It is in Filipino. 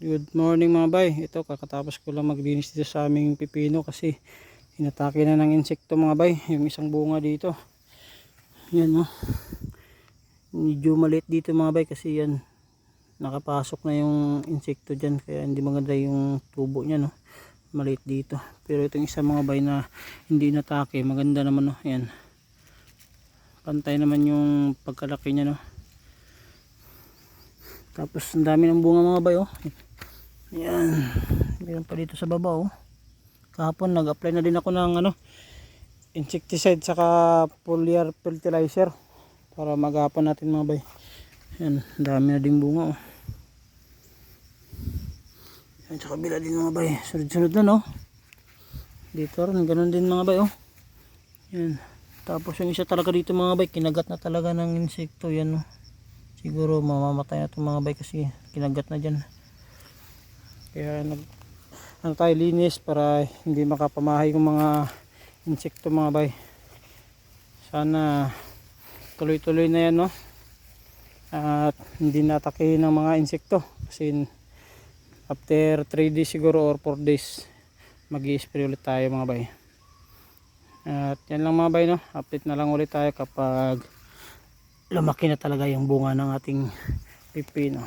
Good morning mga bay. Ito kakatapos ko lang maglinis dito sa aming pipino kasi inatake na ng insekto mga bay. Yung isang bunga dito. Yan no. Medyo maliit dito mga bay kasi yan nakapasok na yung insekto dyan kaya hindi maganda yung tubo niya no. Maliit dito. Pero itong isa mga bay na hindi inatake maganda naman no. Yan. Pantay naman yung pagkalaki niya no. Tapos ang dami ng bunga mga bay oh. Yan. Meron pa dito sa baba oh. Kahapon nag-apply na din ako ng ano insecticide saka foliar fertilizer para maghapon natin mga bay. Yan, dami na din bunga oh. Yan sa kabila din mga bay. Sunod-sunod na no. Dito rin ganun din mga bay oh. Yan. Tapos yung isa talaga dito mga bay, kinagat na talaga ng insekto yan oh. Siguro mamamatay na itong mga bay kasi kinagat na dyan. Kaya nag ano tayo linis para hindi makapamahay yung mga insekto mga bay. Sana tuloy-tuloy na yan no. At hindi natake ng mga insekto kasi after 3 days siguro or 4 days mag spray ulit tayo mga bay. At yan lang mga bay no. Update na lang ulit tayo kapag lumaki na talaga yung bunga ng ating pipino.